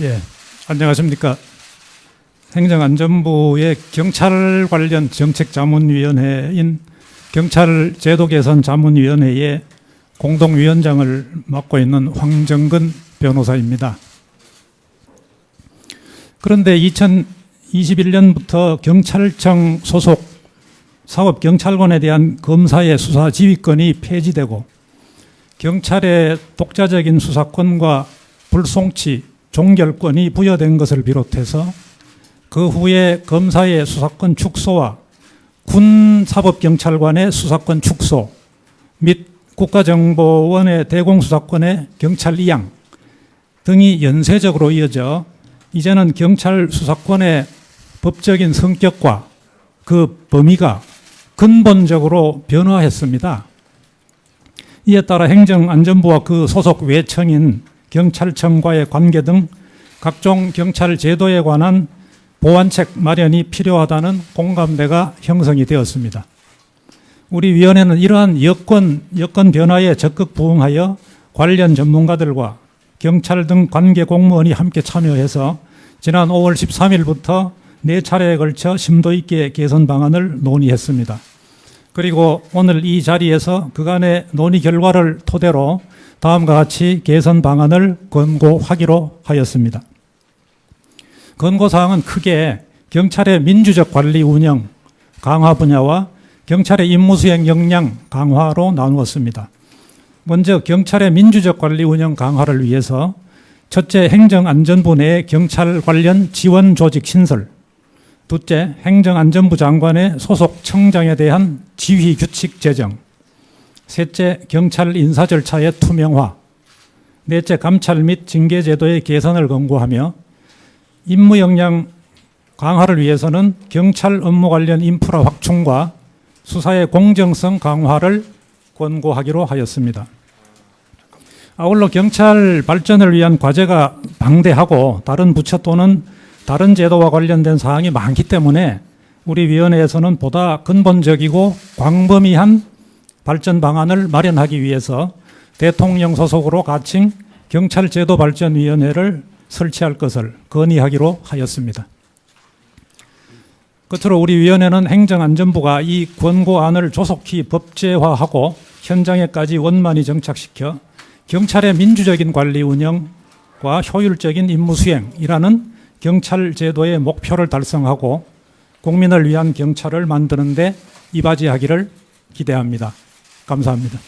예, 안녕하십니까. 행정안전부의 경찰 관련 정책자문위원회인 경찰 제도 개선 자문위원회의 공동위원장을 맡고 있는 황정근 변호사입니다. 그런데 2021년부터 경찰청 소속 사업경찰관에 대한 검사의 수사 지휘권이 폐지되고 경찰의 독자적인 수사권과 불송치, 종결권이 부여된 것을 비롯해서 그 후에 검사의 수사권 축소와 군 사법경찰관의 수사권 축소 및 국가정보원의 대공수사권의 경찰 이양 등이 연쇄적으로 이어져 이제는 경찰 수사권의 법적인 성격과 그 범위가 근본적으로 변화했습니다. 이에 따라 행정안전부와 그 소속 외청인 경찰청과의 관계 등 각종 경찰 제도에 관한 보완책 마련이 필요하다는 공감대가 형성이 되었습니다. 우리 위원회는 이러한 여건, 여건 변화에 적극 부응하여 관련 전문가들과 경찰 등 관계 공무원이 함께 참여해서 지난 5월 13일부터 네 차례에 걸쳐 심도 있게 개선 방안을 논의했습니다. 그리고 오늘 이 자리에서 그간의 논의 결과를 토대로 다음과 같이 개선 방안을 권고하기로 하였습니다. 권고사항은 크게 경찰의 민주적 관리 운영 강화 분야와 경찰의 임무 수행 역량 강화로 나누었습니다. 먼저 경찰의 민주적 관리 운영 강화를 위해서 첫째 행정안전부 내 경찰 관련 지원 조직 신설 둘째 행정안전부 장관의 소속 청장에 대한 지휘 규칙 제정 셋째 경찰 인사 절차의 투명화 넷째 감찰 및 징계 제도의 개선을 권고하며 임무 역량 강화를 위해서는 경찰 업무 관련 인프라 확충과 수사의 공정성 강화를 권고하기로 하였습니다. 아울러 경찰 발전을 위한 과제가 방대하고 다른 부처 또는 다른 제도와 관련된 사항이 많기 때문에 우리 위원회에서는 보다 근본적이고 광범위한 발전 방안을 마련하기 위해서 대통령 소속으로 가칭 경찰제도 발전위원회를 설치할 것을 건의하기로 하였습니다. 끝으로 우리 위원회는 행정안전부가 이 권고안을 조속히 법제화하고 현장에까지 원만히 정착시켜 경찰의 민주적인 관리 운영과 효율적인 임무 수행이라는 경찰 제도의 목표를 달성하고 국민을 위한 경찰을 만드는데 이바지하기를 기대합니다. 감사합니다.